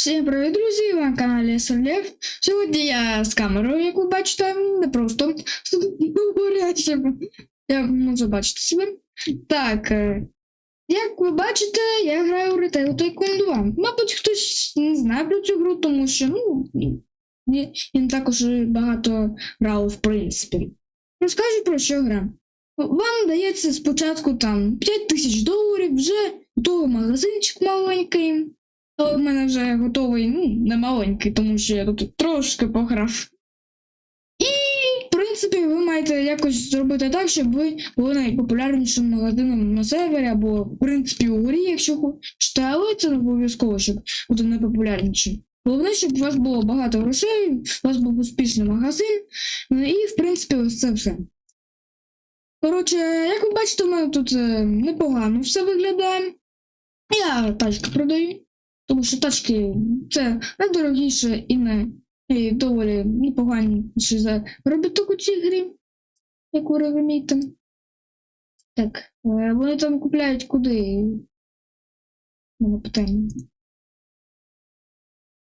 Всім привіт, друзі! Ви на каналі Серлєв. Сьогодні я з камерою, як ви бачите, не просто говорячим. Я можу бачити себе. Так, е, як ви бачите, я граю в Retail Tycoon 2. Мабуть, хтось не знає про цю гру, тому що ну, він також багато грав, в принципі. Розкажу про що гра. Вам дається спочатку там 5 тисяч доларів, вже готовий магазинчик маленький. Але в мене вже готовий, ну, не маленький, тому що я тут трошки пограв. І, в принципі, ви маєте якось зробити так, щоб ви були найпопулярнішим магазином на сервері, або, в принципі, у грі, якщо хочете, але це не обов'язково, щоб бути найпопулярнішим. Головне, щоб у вас було багато грошей, у вас був успішний магазин, ну і, в принципі, ось це все. Коротше, як ви бачите, у мене тут е, непогано все виглядає. Я тачки продаю. Тому що тачки це найдорогіше і не і доволі непоганіше за робіток у цій грі, як ви розумієте. Так, е, вони там купляють куди? Мене питання.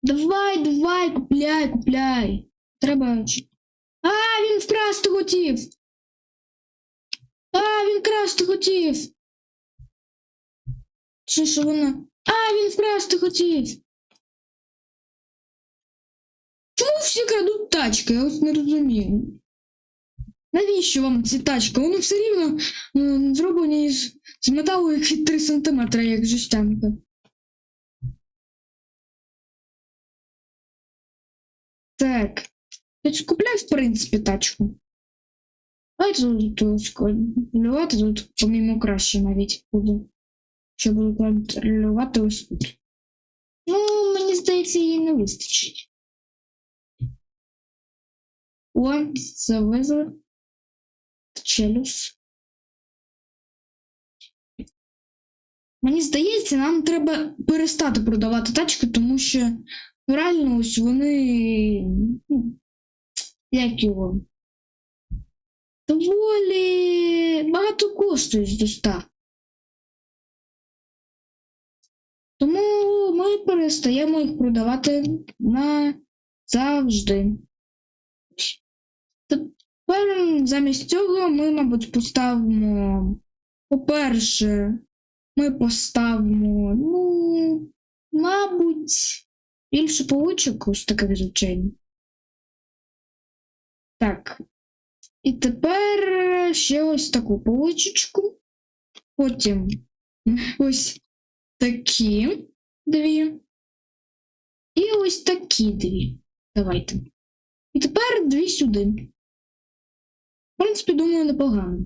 Давай, давай, купляй, купляй. Треба. А, він вкрасти хотів. А, він красти хотів. Чи що вона? А, він вкрасти хотів. Чому всі крадуть тачки? Я ось не розумію. Навіщо вам ці тачки? Вони все рівно м, зроблені з, з металу, який 3 см, як жестянка. Так. Я купляю, в принципі, тачку. Давайте тут ось контролювати тут, помімо краще навіть буде. Що буду контролювати ось тут. Ну, мені здається, їй не вистачить. О, завезли. Челюс. Мені здається, нам треба перестати продавати тачки, тому що реально ось вони. ну, Як його? Доволі багато коштують з доставки. Тому ми перестаємо їх продавати назавжди. Тепер замість цього ми, мабуть, поставимо. По-перше, ми поставимо, ну, мабуть, більше поличок, ось таке звичайно. Так. І тепер ще ось таку поличечку. Потім ось такі дві. І ось такі дві. Давайте. І тепер дві сюди. В принципі, думаю, непогано.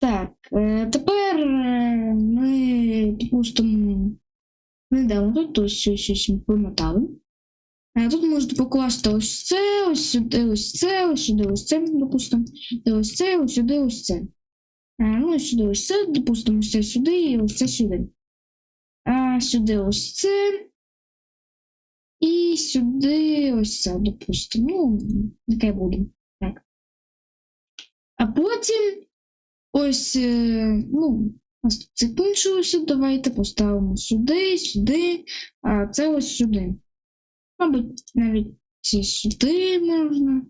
Так, е, тепер е, ми, допустимо, не дамо тут ось ось ось помотали. Тут можете покласти ось це, ось сюди, ось це, ось сюди, ось це, допустимо, ось це, ось сюди, ось це. Ну, і сюди ось це, допустимо, ось це сюди і ось це сюди. А сюди ось це. І сюди ось це, допустимо. Ну, нехай буде. Так. А потім ось, е, ну, нас тут це пишилося, давайте поставимо сюди, сюди, а це ось сюди. Мабуть, навіть ці сюди можна.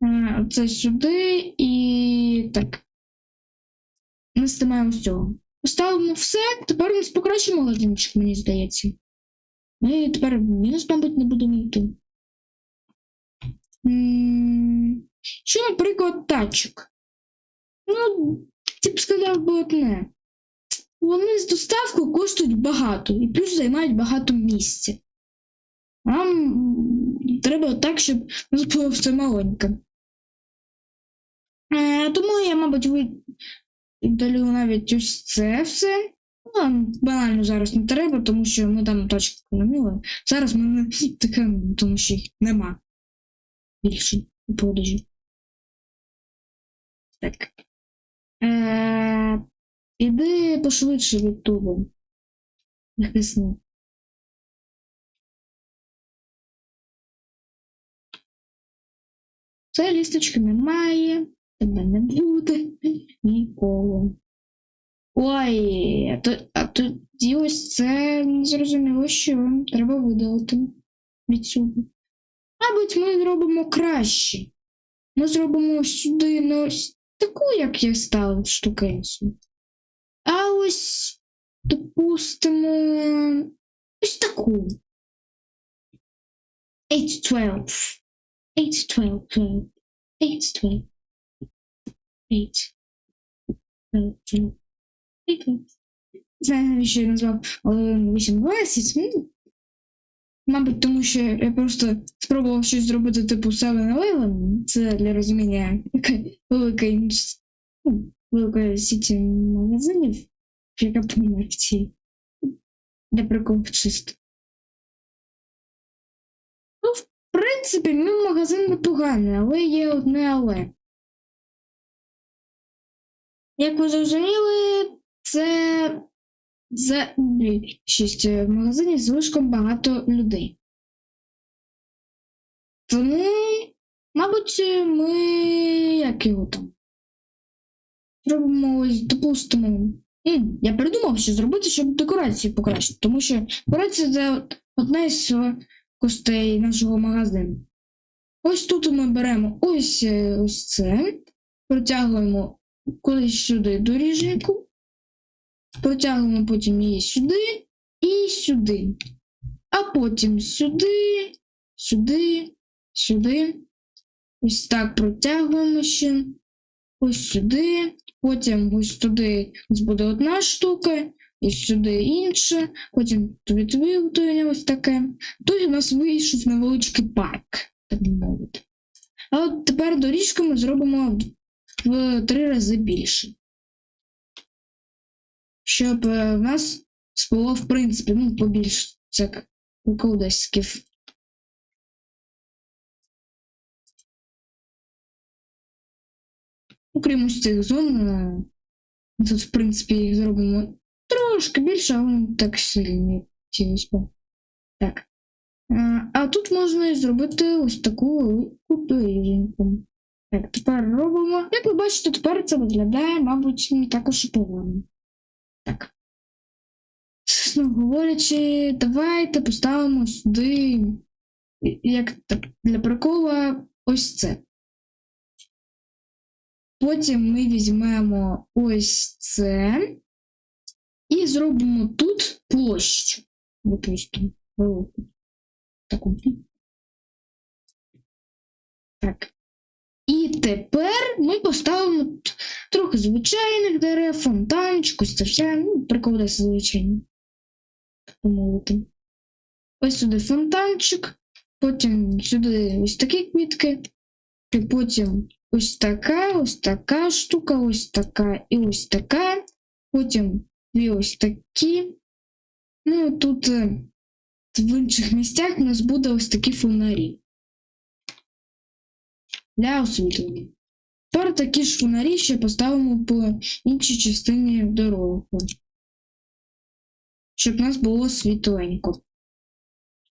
А, Це сюди і так. Ми з цього. Поставимо все, тепер у нас покраще магазинчик, мені здається. Ми тепер мінус, мабуть, не будемо йти. Що, наприклад, тачок? Ну, ти б сказав би одне. Вони з доставкою коштують багато і плюс займають багато місця. Нам треба так, щоб було все маленьке. Е, тому я, мабуть, видалю навіть ось це все. Ну, банально зараз не треба, тому що ми там точки економили. Зараз ми не таке, тому що їх нема більше у продажі. Так. Е, іди пошвидше від туби. Захисни. Це лісточки немає, тебе не буде ніколи. Ой, а, то, а тоді ось це зрозуміло, що треба видалити відсюди. Мабуть, ми зробимо краще. Ми зробимо сюди не ось таку, як я ставив штукенцію. А ось, допустимо, ось таку. 8, 12. 8, 12, 12. 8, 12. 8, 12. 8. Знаю, назвав 8-20. Ну, Мабуть, тому що я просто спробував щось зробити типу 7-Eleven. Це для розуміння велика ну, великої сіті магазинів, яка комерції. Для приколу чисто. Ну, в принципі, мій магазин непоганий, але є одне але. Як ви зрозуміли, це за більшість в магазині слишком багато людей. Тому, мабуть, ми як його там. Робимо допустимо. М, я придумав, що зробити, щоб декорації покращити, тому що декорація це одна із костей нашого магазину. Ось тут ми беремо ось, е, ось це, протягуємо кудись сюди доріжку, протягуємо потім її сюди і сюди. А потім сюди, сюди, сюди. Ось так протягуємо ще. Ось сюди. Потім ось туди нас буде одна штука, і сюди інша. Потім тобі готуємо ось таке. Тут у нас вийшов невеличкий парк, так би мовити. А от тепер доріжку ми зробимо в, три рази більше. Щоб е, в нас було, в принципі, ну, побільше цих колдесків. Окрім ось цих зон, е, тут, в принципі, їх зробимо трошки більше, але так сильно хотілося б. Так. Е, А тут можна зробити ось таку велику доріженьку. Тепер робимо. Як ви бачите, тепер це виглядає, мабуть, не також і погано. Так. Чесно говорячи, давайте поставимо сюди, як так, для прикола, ось це. Потім ми візьмемо ось це і зробимо тут площу. Допустимо. Таку. Так. І тепер ми поставимо трохи звичайних дерев, фонтанчик, ось це все. Ну, десь звичайні. Так. Ось сюди фонтанчик, потім сюди ось такі квітки, і потім ось така, ось така штука, ось така і ось така. Потім дві ось такі. Ну, тут е, в інших місцях у нас буде ось такі фонарі. Для освітлення. Тепер такі ж фонарі ще поставимо по іншій частині дороги. Щоб в нас було світленько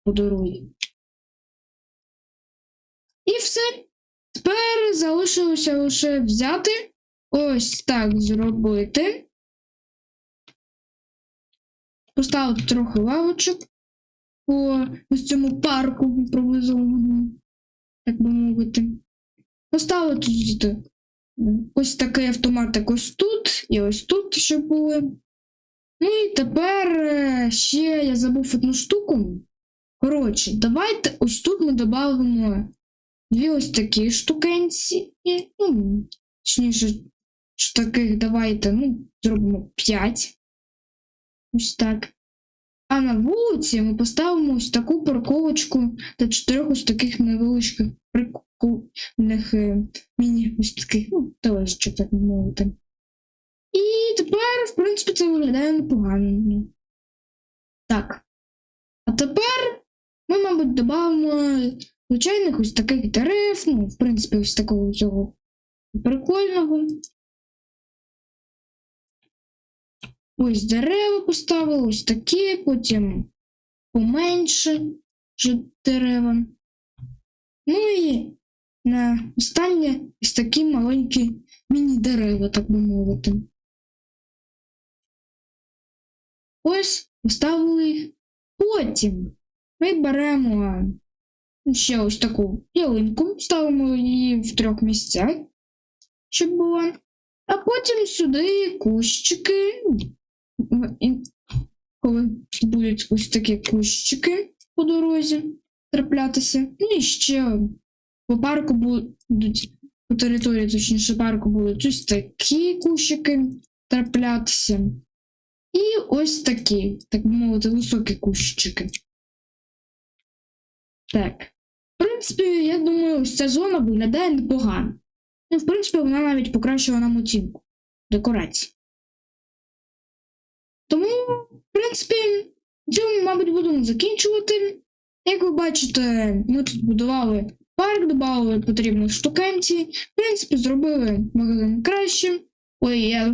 по дорозі. І все. Тепер залишилося лише взяти ось так зробити. Поставити трохи лавочок по ось цьому парку імпровізованому, так би мовити. Поставити тут ось такий автоматик ось тут і ось тут, щоб були. Ну і тепер е, ще я забув одну штуку. Коротше, давайте ось тут ми додамо дві ось такі штукенці. Ну, точніше, таких давайте, ну, зробимо 5. Ось так. А на вулиці ми поставимо ось таку парковочку та чотирьох ось таких невеличких прикольних е, міні ось таких, ну, тележечок, так мовити. І тепер, в принципі, це виглядає непогано. Так. А тепер ми, мабуть, додамо звичайних ось таких дерев, ну, в принципі, ось такого цього прикольного. Ось дерева поставили, ось такі, потім поменше дерева. Ну і на останнє ось такі маленькі міні-дерева, так би мовити. ось поставили. Потім ми беремо ще ось таку ялинку, ставимо її в трьох місцях, щоб була. А потім сюди кущики. Коли будуть ось такі кущики по дорозі траплятися. Ну і ще по парку будуть, по території, точніше, парку будуть ось такі кущики траплятися. І ось такі, так би мовити, високі кущики. Так. В принципі, я думаю, ось ця зона виглядає непогано. Ну, в принципі, вона навіть покращила нам оцінку декорації. Тому, в принципі, цьому, мабуть, будемо закінчувати. Як ви бачите, ми тут будували парк, додали потрібних штукенці. В принципі, зробили магазин кращим. Ой, я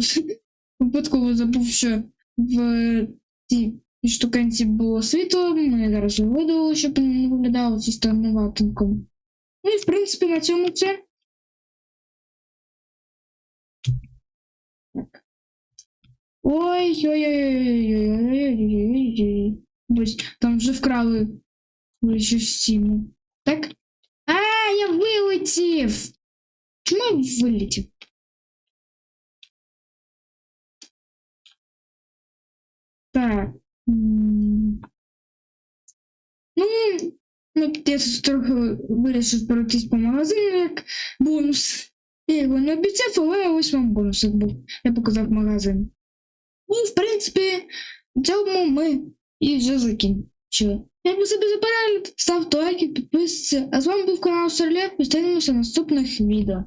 випадково забув, що в цій штукенці було світло. Ми зараз видали, щоб не виглядало це странноватенько. Ну і в принципі на цьому все. Так. Ой-ой-ой-ой-ой-ой-ой-ой-ой. Ось там вже вкрали щось стіну. Так? Я вилетів! Чому я вилетів? Так. Ну, ну, я тут трохи вирішив пройтись по магазину як бонус. Я його не обіцяв, але ось вам бонус як був. Я показав магазин. Ну, в принципі, цьому ми і вже закінчили. Дякую собі за перегляд, лайк лайки, підписуйтесь. А з вами був канал Серлет. Зустрінемося в наступних відео.